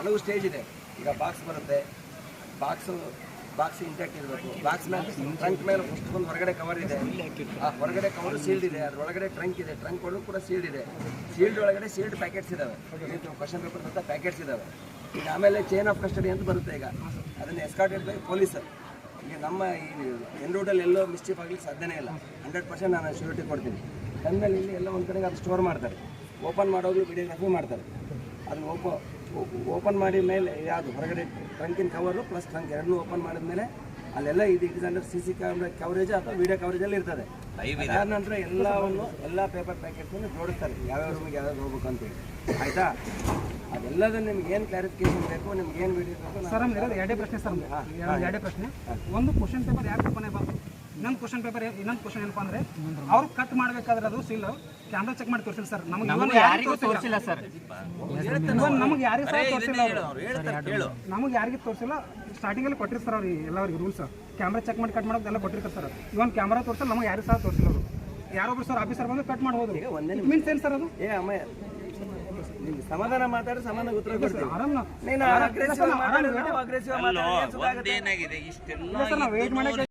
ಹಲವು ಸ್ಟೇಜ್ ಇದೆ. ಈಗ ಬಾಕ್ಸ್ ಬರುತ್ತೆ. ಬಾಕ್ಸು ಬಾಕ್ಸ್ ಇಂಟ್ಯಾಕ್ಟ್ ಇರಬೇಕು. ಬಾಕ್ಸ್ ಮೇಲೆ ಟ್ರಂಕ್ ಮೇಲೆ ಫಸ್ಟ್ ಒಂದು ಹೊರಗಡೆ ಕವರ್ ಇದೆ. ಆ ಹೊರಗಡೆ ಕವರ್ ಸೀಲ್ಡ್ ಇದೆ. ಅದ್ರೊಳಗಡೆ ಟ್ರಂಕ್ ಇದೆ. ಟ್ರಂಕ್ ಒಳಗೂ ಕೂಡ ಸೀಲ್ಡ್ ಇದೆ. ಸೀಲ್ಡ್ ಒಳಗಡೆ ಸೀಲ್ಡ್ ಪ್ಯಾಕೆಟ್ಸ್ ಇದಾವೆ. ಕ್ವಶನ್ ಪೇಪರ್ ಅಂತ ಪ್ಯಾಕೆಟ್ಸ್ ಇದಾವೆ. ಈಗ ಆಮೇಲೆ ಚೈನ್ ಆಫ್ ಕಸ್ಟಡಿ ಅಂತ ಬರುತ್ತೆ ಈಗ. ಅದನ್ನು ಎಸ್ಕಾರ್ಟೆಡ್ ಬೈ ಪೊಲೀಸರ್ ಈಗ ನಮ್ಮ ಈ ಎನ್ ರೋಡಲ್ಲಿ ಎಲ್ಲೋ ಮಿಸ್ಟೇಕ್ ಆಗಲಿಕ್ಕೆ ಸಾಧ್ಯನೇ ಇಲ್ಲ. ಹಂಡ್ರೆಡ್ ಪರ್ಸೆಂಟ್ ನಾನು ಶ್ಯೂರಿಟಿ ಕೊಡ್ತೀನಿ. ತಂದ್ಮೇಲೆ ಇಲ್ಲಿ ಎಲ್ಲ ಒಂದು ಕಡೆಗೆ ಅದು ಸ್ಟೋರ್ ಮಾಡ್ತಾರೆ. ಓಪನ್ ಮಾಡೋದು ವಿಡಿಯೋಗ್ರಫಿ ಮಾಡ್ತಾರೆ. ಅದು ಓಪ ಓಪನ್ ಮಾಡಿದ ಮೇಲೆ ಯಾವುದು ಹೊರಗಡೆ ಟ್ರಂಕಿನ ಕವರು ಪ್ಲಸ್ ಟ್ರಂಕ್ ಎರಡನ್ನೂ ಓಪನ್ ಮಾಡಿದ ಮೇಲೆ ಅಲ್ಲೆಲ್ಲ ಇದು it is under C C camera coverage ಅಥವಾ ವಿಡಿಯೋ ಕವರೇಜಲ್ಲಿ ಇರ್ತದೆ ಅದಾದ ನಂತರ ಎಲ್ಲವನ್ನು ಎಲ್ಲ ಪೇಪರ್ ಪ್ಯಾಕೆಟ್ಸನ್ನು ಜೋಡಿಸ್ತಾರೆ. ಯಾವ್ಯಾವ ರೂಮಿಗೆ ಯಾವ್ಯಾವ ಹೋಗ್ಬೇಕು ಅಂತೇಳಿ ಆಯಿತಾ? ಅದೆಲ್ಲದನ್ನು ನಿಮ್ಗೆ ಏನು ಕ್ಲಾರಿಫಿಕೇಶನ್ ಬೇಕು ನಿಮ್ಗೆ ಏನು ವಿಡಿಯೋ ಬೇಕು ಸರ್ ಎರಡೇ ಪ್ರಶ್ನೆ ಸರ್ ಎರಡೇ ಪ್ರಶ್ನೆ. ಒಂದು ಕ್ವಶನ್ ಪೇಪರ್ ಯಾಕೆ ಓಪನ್ ಬಂತು ಇನ್ನೊಂದು ಕ್ವಶನ್ ಪೇಪರ್ ಇನ್ನೊಂದು ಕ್ವಶನ್ ಏನಪ್ಪ ಅಂದ್ರೆ ಅವ್ರು ಕಟ್ ಮಾಡ್ಬೇಕಾದ್ರೆ ಅದು ಸೀಲ್ ಕ್ಯಾಮ್ರಾ ಚೆಕ್ ಮಾಡಿ ತೋರಿಸಿಲ್ಲ ಸರ್ ನಮಗೆ ಯಾರಿಗೂ ತೋರಿಸಿಲ್ಲ. ಸರ್ ನಮಗೆ ಯಾರಿಗೂ ಸಹ ತೋರಿಸಿಲ್ಲ ನಮಗೆ ಯಾರಿಗೂ ತೋರಿಸಿಲ್ಲ. ಸ್ಟಾರ್ಟಿಂಗ್ ಅಲ್ಲಿ ಸರ್ ಅವ್ರಿಗೆ ಎಲ್ಲರಿಗೆ ರೂಲ್ಸ್ ಕ್ಯಾಮ್ರಾ ಚೆಕ್ ಮಾಡಿ ಕಟ್ ಮಾಡೋದು ಎಲ್ಲ ಕೊಟ್ಟಿರ್ತಾರೆ ಸರ್ ಇವನ್ ಕ್ಯಾಮ್ರಾ ತೋರಿಸಲ್ಲ ನಮಗೆ ಯಾರು ಸಹ ತೋರಿಸಿಲ್ಲ ಅವರು. ಯಾರೊಬ್ರು ಸರ್ ಆಫೀಸರ್ ಬಂದು ಕಟ್ ಮಾಡ್ಬೋದು. ಮೀನ್ಸ್ ಏನ್ ಸರ್ ಅದು? ಏ ಅಮ್ಮ ಸಮಾಧಾನ ಮಾತಾಡಿ ಸಮಾಧಾನ ಉತ್ತರ ಅಗ್ರೆಸಿವ್ ಅಗ್ರೆಸಿವ್ ಮಾತಾಡಿ ಇಷ್ಟೆಲ್ಲ